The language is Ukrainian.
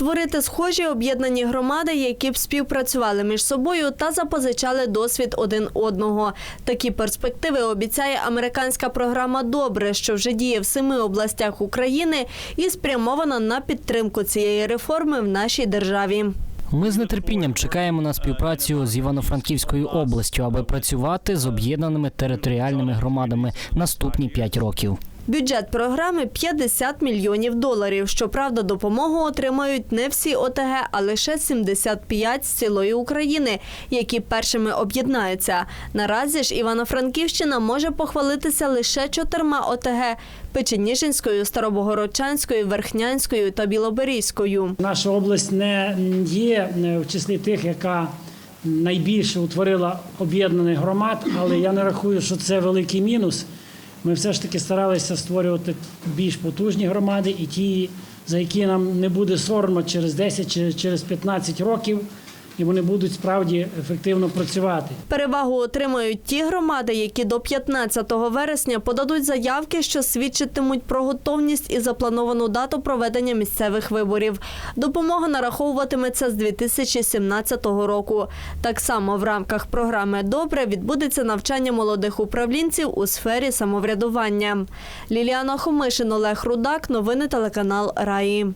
Створити схожі об'єднані громади, які б співпрацювали між собою та запозичали досвід один одного. Такі перспективи обіцяє американська програма Добре, що вже діє в семи областях України і спрямована на підтримку цієї реформи в нашій державі. Ми з нетерпінням чекаємо на співпрацю з Івано-Франківською областю, аби працювати з об'єднаними територіальними громадами наступні п'ять років. Бюджет програми 50 мільйонів доларів. Щоправда, допомогу отримають не всі ОТГ, а лише 75 з цілої України, які першими об'єднаються. Наразі ж Івано-Франківщина може похвалитися лише чотирма ОТГ – Печеніжинською, Старобогородчанською, Верхнянською та Білоберізькою. Наша область не є е, в числі тих, яка найбільше утворила об'єднаних громад, але я не рахую, що це великий мінус. Ми все ж таки старалися створювати більш потужні громади і ті, за які нам не буде соромно через 10 чи через 15 років, і вони будуть справді ефективно працювати. Перевагу отримають ті громади, які до 15 вересня подадуть заявки, що свідчитимуть про готовність і заплановану дату проведення місцевих виборів. Допомога нараховуватиметься з 2017 року. Так само в рамках програми Добре відбудеться навчання молодих управлінців у сфері самоврядування. Ліліана Хомишин, Олег Рудак. Новини телеканал Раї.